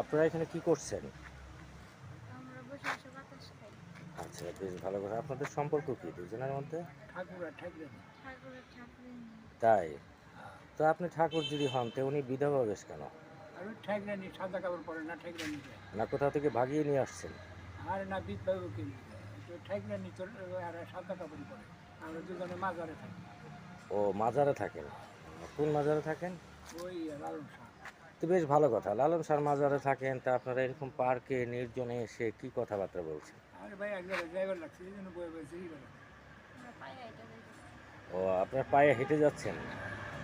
আপনারা এখানে কি করছেন? আচ্ছা বেশ ভালো কথা। আপনাদের সম্পর্ক কি দুজনের মধ্যে? তাই? তো আপনি ঠাকুর যদি হন তো উনি বিধবা বেশ কেন? আর ওই ঠাকুরানি সাদা কাপড় পরে না ঠাকুরানি না কোথাও থেকে ভাগিয়ে নিয়ে আসছেন? আর না ঠাকুরানি আর সাদা কাপড় পরে। আমরা দুজনে মাজারে থাকি। ও মাজারে থাকেন? কোন মাজারে থাকেন? ওই লালন শাহ তো বেশ ভালো কথা। লালন স্যার মাজারে থাকেন তা আপনারা এরকম পার্কে নির্জনে এসে কি কথাবার্তা বলছেন? ও আপনার পায়ে হেঁটে যাচ্ছেন?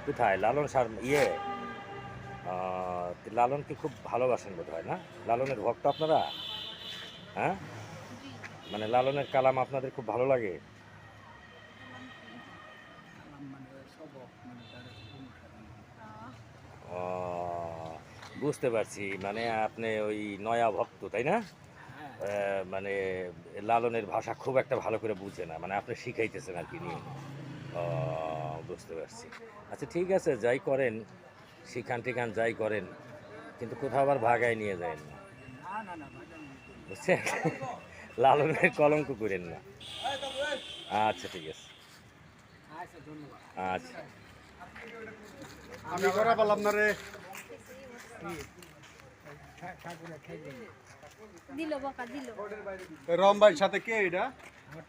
কোথায়? লালন স্যার ইয়ে? লালনকে খুব ভালোবাসেন বোধ হয় না? লালনের ভক্ত আপনারা? হ্যাঁ? মানে লালনের কালাম আপনাদের খুব ভালো লাগে? মানে মানে ও, বুঝতে পারছি মানে আপনি ওই নয়া ভক্ত, তাই না? মানে লালনের ভাষা খুব একটা ভালো করে বুঝে না মানে আপনি শিখাইতেছেন আর কি নিয়ে বুঝতে পারছি। আচ্ছা ঠিক আছে, যাই করেন, শিখান টিখান যাই করেন, কিন্তু কোথাও আবার ভাগায় নিয়ে যায় না। বুঝছেন? লালনের কলঙ্ক করেন না। আচ্ছা ঠিক আছে। আচ্ছা। আমি করা পারলাম না রে। দিল বকা দিল। রম ভাই সাথে কে এটা? আমার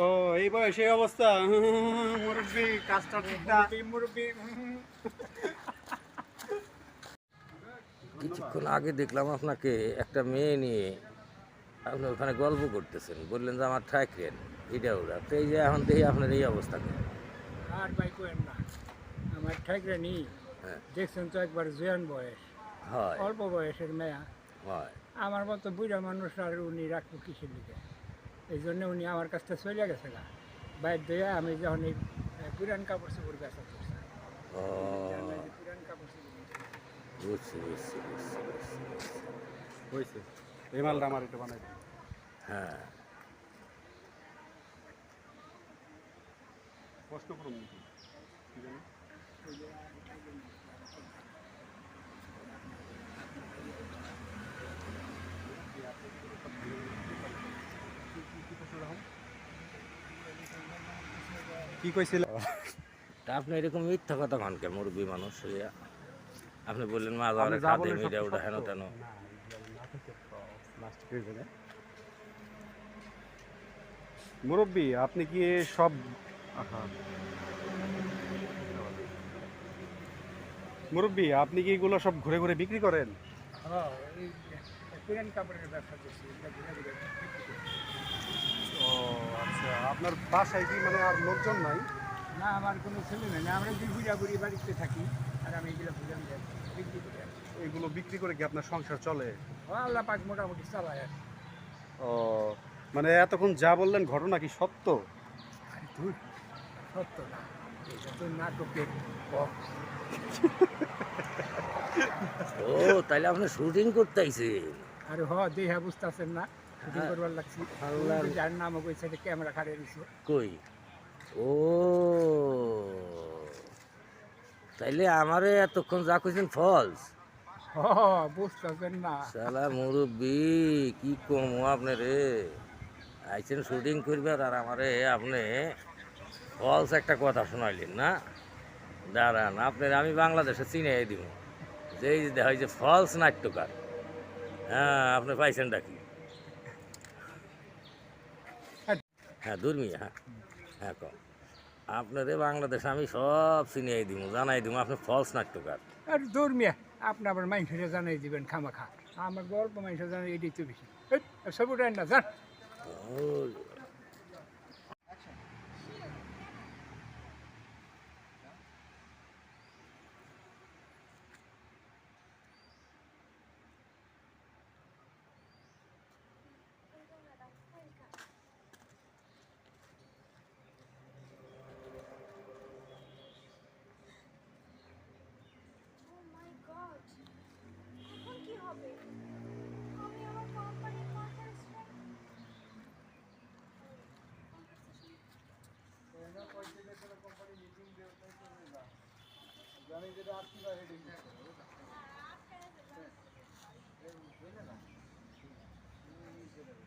ও এই বয়সে অবস্থা। মুরব্বী কাজটা ঠিক না মুরব্বী। কিছুক্ষণ আগে দেখলাম আপনাকে একটা মেয়ে নিয়ে আপনি ওখানে গল্প করতেছেন। বললেন যে আমার ট্র্যাকেন এটা ওরা। তো এই যে এখন দেখি আপনার এই অবস্থা আর ভাই কোয়েন না আমার ঠাকুরানি দেখছেন তো একবার জয়ান বয়স। হয়। অল্প বয়সের মেয়া। আমার মতো বুড়া মানুষ আর উনি রাখব কিসের লিখে এই জন্য উনি আমার কাছ থেকে চলে গেছে গা। বাইর দিয়ে আমি যখন এই পুরান কাপড় চোপড় বেচা করছি। পুরান কাপড় বুঝছি বুঝছি বুঝছি বুঝছি। বুঝছি। এই মালটা আমার একটু বানাই হ্যাঁ। কষ্ট করুন? কি কইছিল তা আপনি এরকম মিথ্যা কথা কনকে মুরব্বী মানুষ হইয়া আপনি বললেন মা যাওয়ারে খাদে ওটা হেন তেন মুরব্বী আপনি কি সব মুরব্বী আপনি কি এগুলো সব ঘুরে ঘুরে বিক্রি করেন? হ্যাঁ করি। ও আচ্ছা আপনার বাসায় কি মানে আর লোকজন নাই? না আমার কোনো ছেলে নেই। না আমরা দুই বুড়া বুড়ি বাড়িতে থাকি আর আমি এগুলো পুরান বিক্রি করি এগুলো বিক্রি করে কি আপনার সংসার চলে? ও আল্লাহ পাক মোটামুটি চালায় আর। ও মানে এতক্ষণ যা বললেন ঘটনা কি সত্য? সত্য না। নাটকের। ও তাইলে আপনি শুটিং করতে আইছেন আরে হ দেহা বুঝতেছেন না। শুটিং হ্যাঁ। করবার লাগছি। যার নাম কইছে ক্যামেরা খাড়িয়ে দিছে। কই? ও। তাইলে আমারে এতক্ষণ যা কইছেন ফলস হ বুঝতেছেন না। সালা মুরব্বী কি কম আপনি রে আইছেন শুটিং করবেন আর আমারে আপনি ফলস একটা কথা শোনাইলেন না? দাঁড়ান আপনার আমি বাংলাদেশে চিনে দিব। যে এই যে ফলস নাট্যকার। হ্যাঁ আপনি পাইছেন ডাকি হ্যাঁ দুর্মিয়া হ্যাঁ। হ্যাঁ কম। আপনারে বাংলাদেশে আমি সব চিনিয়ে দিব জানাই দিব আপনি ফলস নাট্যকার। আর দৌড়মিয়া আপনি আবার মাইনসে জানাই দিবেন খামাখা। আমার গল্প মাইনসে জানাই এটাই তো বেশি। সবুটাই না জান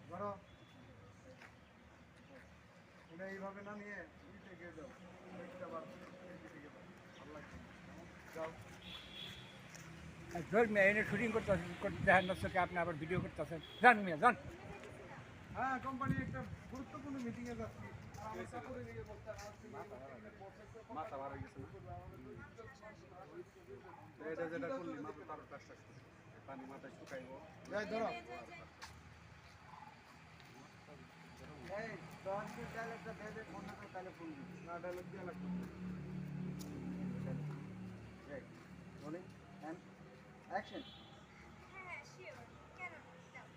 ধরো। এটা এইভাবে না নিয়ে তুমি থেকে যাও। একটা বার ভালো লাগছে যাও। ধর মেয়ে এনে শুটিং করতে করতে দেখেন দর্শককে আপনি আবার ভিডিও করতে আসেন যান মেয়ে যান। হ্যাঁ কোম্পানির একটা গুরুত্বপূর্ণ মিটিংয়ে যাচ্ছি। মাথা ভালো গেছে এটা যেটা করলি মাথা তার কাজটা পানি মাথায় শুকাইব যাই ধরো এই দশ ডায়লগটা দিয়ে দে ফোন না তাহলে ফোন না ডায়লগ দিয়ে লাগবে অ্যাকশন হ্যাঁ হ্যাঁ শিওর কেন না? দাও।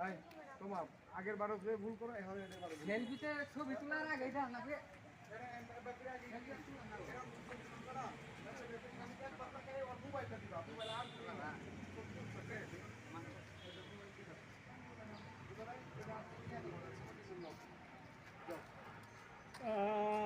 ভাই তোমার আগের বারো যে ভুল করো এখন সেলফিতে ছবি তোলার আগে এটা আপনাকে